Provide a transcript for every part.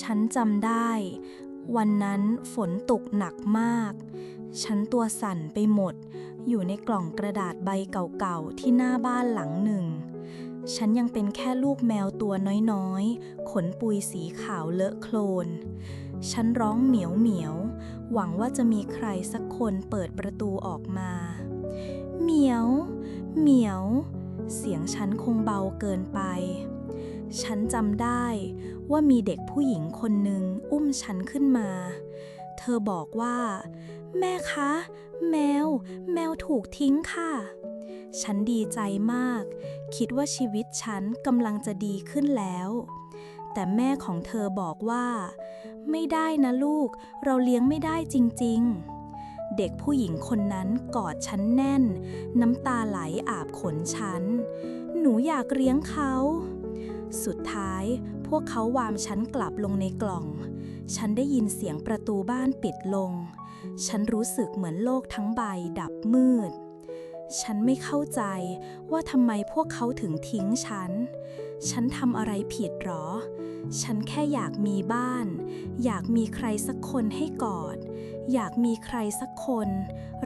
ฉันจำได้ วันนั้นฝนตกหนักมาก ฉันตัวสั่นไปหมด อยู่ในกล่องกระดาษใบเก่าๆ ที่หน้าบ้านหลังหนึ่ง ฉันยังเป็นแค่ลูกแมวตัวน้อยๆ ขนปุยสีขาวเลอะโคลน ฉันร้องเหมียวเหมียว หวังว่าจะมีใครสักคนเปิดประตูออกมา เหมียว เหมียว เสียงฉันคงเบาเกินไป ฉันจำได้ว่ามีเด็กผู้หญิงคนหนึ่งอุ้มฉันขึ้นมา เธอบอกว่า แม่คะ แมว แมวถูกทิ้งค่ะ ฉันดีใจมาก คิดว่าชีวิตฉันกำลังจะดีขึ้นแล้วแต่แม่ของเธอบอกว่า ไม่ได้นะลูก เราเลี้ยงไม่ได้จริง ๆ เด็กผู้หญิงคนนั้นกอดฉันแน่น น้ำตาไหลอาบขนฉัน หนูอยากเลี้ยงเขา สุดท้ายพวกเขาวางฉันกลับลงในกล่อง ฉันได้ยินเสียงประตูบ้านปิดลง ฉันรู้สึกเหมือนโลกทั้งใบดับมืด ฉันไม่เข้าใจว่าทำไมพวกเขาถึงทิ้งฉัน ฉันทำอะไรผิดหรอ ฉันแค่อยากมีบ้าน อยากมีใครสักคนให้กอด อยากมีใครสักคน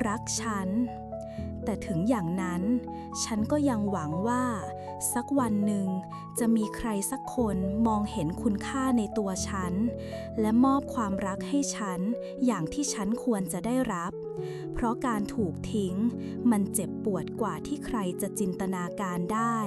รักฉัน แต่ถึงอย่างนั้น ฉันก็ยังหวังว่า สักวันหนึ่งจะมีใครสักคนมองเห็นคุณค่าในตัวฉัน และมอบความรักให้ฉันอย่างที่ฉันควรจะได้รับ เพราะการถูกทิ้ง มันเจ็บปวดกว่าที่ใครจะจินตนาการได้